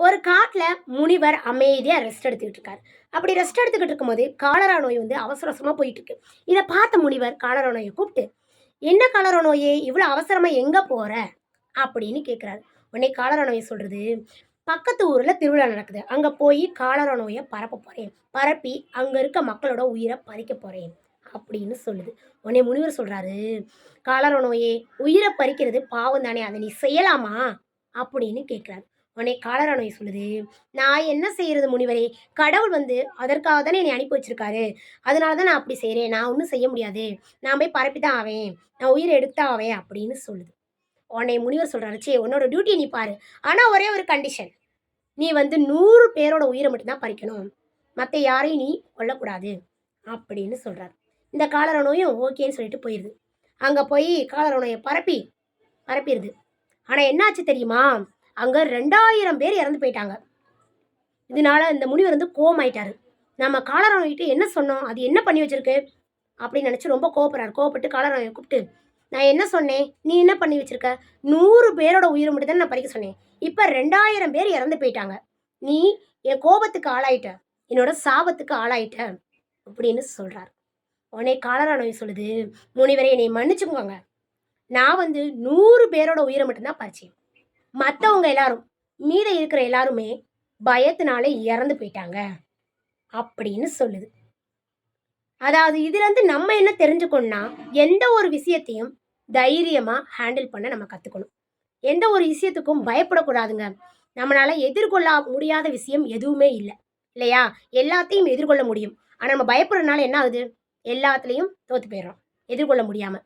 ஒரு காட்டில் முனிவர் அமைதியாக ரெஸ்ட் எடுத்துக்கிட்டு இருக்காரு. அப்படி ரெஸ்ட் எடுத்துக்கிட்டு இருக்கும்போது காலரா நோய் வந்து அவசர அவசரமாக போயிட்டு இருக்கு இதை பார்த்த முனிவர் காலரா நோயை கூப்பிட்டு என்ன காலரா நோயே? இவ்வளோ அவசரமாக எங்கே போகிற அப்படின்னு கேட்குறாரு உடனே காலரா நோயை சொல்கிறது பக்கத்து ஊரில் திருவிழா நடக்குது. அங்கே போய் காலரா நோயை பரப்ப போகிறேன் பரப்பி அங்கே இருக்க மக்களோட உயிரை பறிக்க போகிறேன் அப்படின்னு சொல்லுது. உடனே முனிவர் சொல்கிறாரு காலரா நோயே உயிரை பறிக்கிறது பாவம் தானே. அதை நீ செய்யலாமா? அப்படின்னு கேட்குறாரு உடனே காலரா நோய் சொல்லுது. நான் என்ன செய்யறது முனிவரே? கடவுள் வந்து அதற்காக தானே என்னை அனுப்பி வச்சிருக்காரு. அதனால தான் நான் அப்படி செய்கிறேன் நான் ஒன்றும் செய்ய முடியாது. நான் போய் பரப்பி தான் ஆவேன். நான் உயிரை எடுத்தான் ஆவேன் அப்படின்னு சொல்லுது. உடனே முனிவர் சொல்கிறாரு சே உன்னோட டியூட்டியை நீ பாரு. ஆனால் ஒரே ஒரு கண்டிஷன் நீ வந்து நூறு பேரோட உயிரை மட்டும்தான் பறிக்கணும். மற்ற யாரையும் நீ கொல்லக்கூடாது அப்படின்னு சொல்கிறார் இந்த காலரா நோயும் ஓகேன்னு சொல்லிட்டு போயிடுது அங்கே போய் காலர நோயை பரப்பி பரப்பிடுது ஆனால் என்னாச்சு தெரியுமா? அங்கே ரெண்டாயிரம் பேர் இறந்து போயிட்டாங்க. இதனால இந்த முனிவர் வந்து கோமாயிட்டார் நம்ம காலரா என்ன சொன்னோம்? அது என்ன பண்ணி வச்சிருக்கு? அப்படின்னு நினச்சி ரொம்ப கோவப்படுறாரு. கோவப்பட்டு காலரா கூப்பிட்டு நான் என்ன சொன்னேன்? நீ என்ன பண்ணி வச்சிருக்க? நூறு பேரோட உயிரை மட்டும் தான் நான் பறிக்க சொன்னேன். இப்போ ரெண்டாயிரம் பேர் இறந்து போயிட்டாங்க. நீ என் கோபத்துக்கு ஆளாயிட்ட. என்னோட சாபத்துக்கு ஆளாயிட்ட. அப்படின்னு சொல்கிறார் உடனே காலரா நோய் சொல்லுது முனிவரே என்னை மன்னிச்சுக்கோங்க. நான் வந்து நூறு பேரோட உயிரை மட்டும்தான் பறிச்சேன். மற்றவங்க எல்லாரும் மீத இருக்கிற எல்லாருமே பயத்தினால இறந்து போயிட்டாங்க. அப்படின்னு சொல்லுது. அதாவது இதுலேருந்து நம்ம என்ன தெரிஞ்சுக்கணும்னா எந்த ஒரு விஷயத்தையும் தைரியமாக ஹேண்டில் பண்ண நம்ம கற்றுக்கணும் எந்த ஒரு விஷயத்துக்கும் பயப்படக்கூடாதுங்க. நம்மளால எதிர்கொள்ள முடியாத விஷயம் எதுவுமே இல்லை. இல்லையா? எல்லாத்தையும் எதிர்கொள்ள முடியும். ஆனால் நம்ம பயப்படுறதுனால என்ன ஆகுது? எல்லாத்துலேயும் தோற்று போயிடுறோம். எதிர்கொள்ள முடியாமல்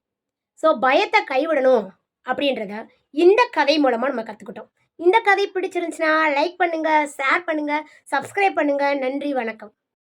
ஸோ பயத்தை கைவிடணும் அப்படின்றத இந்த கதை மூலமாக நம்ம கற்றுக்கிட்டோம் இந்த கதை பிடிச்சிருந்துச்சுன்னா லைக் பண்ணுங்கள் ஷேர் பண்ணுங்கள் சப்ஸ்கிரைப் பண்ணுங்கள் நன்றி வணக்கம்.